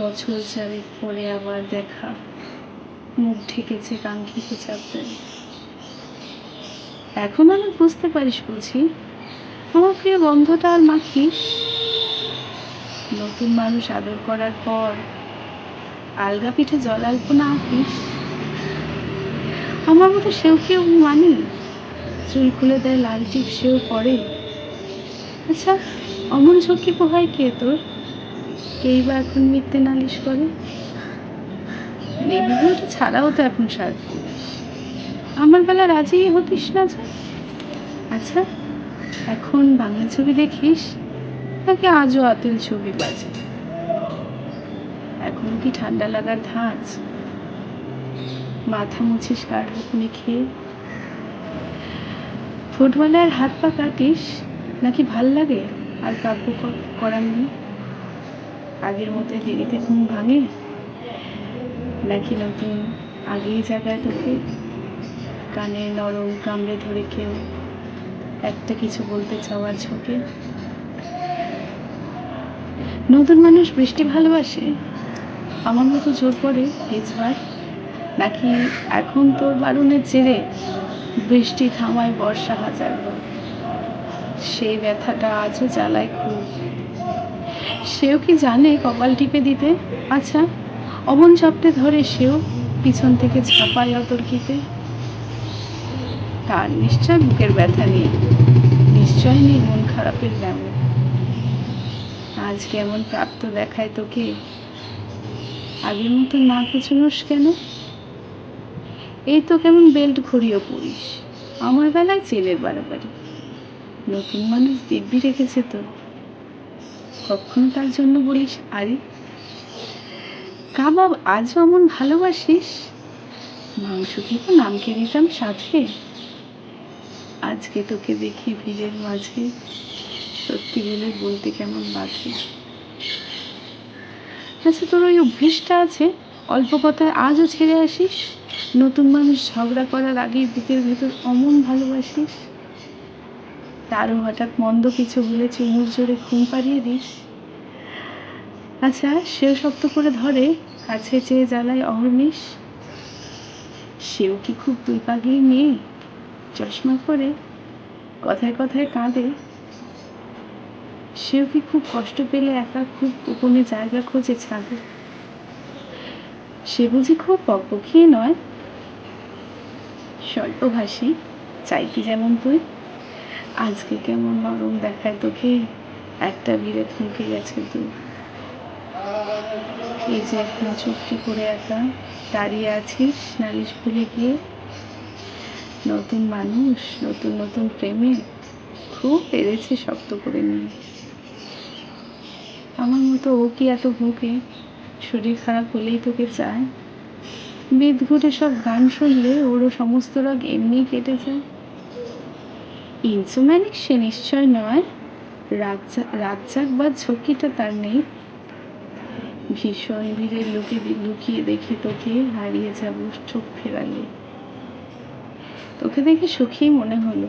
বছর চারেক পরে আবার দেখা। মুখ ঢেকেছে, কাঙ্ক্ষিত চাপদারি এখন আমি বুঝতে পারিস বুঝি, আমার প্রিয় গন্ধটা আর মাখিস নতুন মানুষ আদর করার পর আলগা পিঠে জল আলপনা আঁকিস আমার মতো সেও কেউ মানি? চুল খুলে দেয় লাল টিপ, সেও পরে আচ্ছা অমন ঝক্কি পোহায় কে তোর? কেই বা এখন মিথ্যে নালিশ করে? ছাড়াও তো এখন সাজ? আমার বেলা রাজি হতিস না যে? আচ্ছা এখন বাংলা ছবি দেখিস নাকি আজও আতেল ছবি বাজে? এখন কি ঠান্ডা লাগার ধাঁচ? মাথা মুছিস, কার হুকুমে খেয়ে? ফুটবলের হাত পা কাটিস নাকি ভালো লাগে আর কাব্য করার নেই? আগের মতো দেরিতে ঘুম ভাঙে। নাকি নতুন আগেই জায়গায় তোকে। কানে নরম কামড়ে ধরে কেউ একটা কিছু বলতে চাওয়ার ঝোঁকে। নতুন মানুষ বৃষ্টি ভালোবাসে। আমার মতো জোর পড়ে ভেজবার নাকি এখন তোর বারণের জেরে বৃষ্টি থামায় বর্ষা হাজার সেই ব্যথাটা আজও জ্বালায় খুব। সেও কি জানে কপাল টিপে দিতে? আচ্ছা অমন চাপটে ধরে সেও পিছন থেকে ছাপায় অতর্কিতে। তার নিশ্চয় বুকের ব্যথা নেই, নিশ্চয় নেই মন খারাপের ব্যামো। আজ কেমন প্রাপ্ত দেখায় তোকে? আগের মতো না কুচনোস কেন? এই তো কেমন বেল্ট ঘড়িও পড়িস, আমার বেলায় চেলের বাড়াবাড়ি। নতুন মানুষ দিব্যি রেখেছে তো। কখনো তার জন্য বলিস? আরে, কাবাব আজও এমন ভালোবাসিস? মাংস খেতে নামকে দিতাম সাথে আজকে তোকে দেখি ভিড়ের মাঝে। সত্যি বলে বলতে কেমন বাকি আচ্ছা তোর ওই অভ্যেসটা আছে? অল্প কথায় আজও ছেড়ে আসিস? নতুন মানুষ ঝগড়া করার আগেই বুকের ভেতর অমন ভালোবাসিস? তারও হঠাৎ মন্দ কিছু হলে চুমুর জোরে ঘুম পাড়িয়ে দিস। আচ্ছা সেও শক্ত করে ধরে, কাছে চেয়ে জ্বালায় অহর্নিশ, সেও কি খুব দুই পাগলি মেয়ে? চশমা করে কথায় কথায় কাঁদে। সেও কি খুব কষ্ট পেলে একা খুব গোপনে জায়গা খোঁজে ছাদে? সে বুঝি খুব বকবকি নয়? স্বল্পভাষী চাইতি যেমন তুই? আজকে কেমন নরম দেখায় তোকে? একটা ভিড়ে থমকে গেছে তুই এই যে এখন চুপটি করে একা দাঁড়িয়ে আছিস, নালিশ ভুলে গিয়ে? নতুন মানুষ, নতুন নতুন প্রেমে খুব পেরেছে শক্ত করে নিয়ে। আমার মতো ও কি এত ভুকে শরীর খারাপ হলেই তোকে চায়? বেদ ঘুটে সব গান শুনলে ওরও সমস্ত রাগ এমনি কেটে যায়। ইনসুম্যানিক সে নিশ্চয় নয়। রাজ্জাক বা ঝক্কিটা তার নেই। ভীষণ ভিড়ে লুকিয়ে লুকিয়ে দেখে তোকে হারিয়ে যাব চোখ ফেরালে। তোকে দেখে সুখী মনে হলো।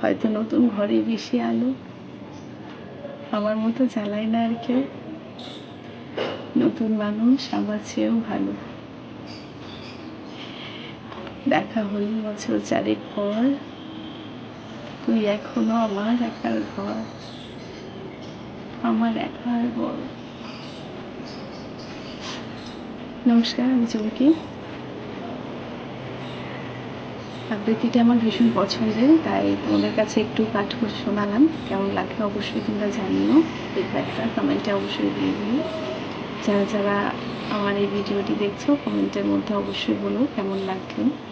হয়তো নতুন ঘরে বেশি আলো। আমার মতো জ্বালায় না আর কেউ। নতুন মানুষ আমার চেয়েও ভালো। দেখা হল বছর চারেক পর। তুই এখনও আমার একার ঘর। আমার একার বড় নমস্কার, আমি চুমকি। আবৃত্তিটা আমার ভীষণ পছন্দের, তাই তোমাদের কাছে একটু পাঠ করে শোনালাম। কেমন লাগে অবশ্যই তোমরা জানিও। ফিডব্যাকটা কমেন্টে অবশ্যই দিয়ে দিও। যারা যারা আমার এই ভিডিওটি দেখছ কমেন্টের মধ্যে অবশ্যই বলো কেমন লাগল।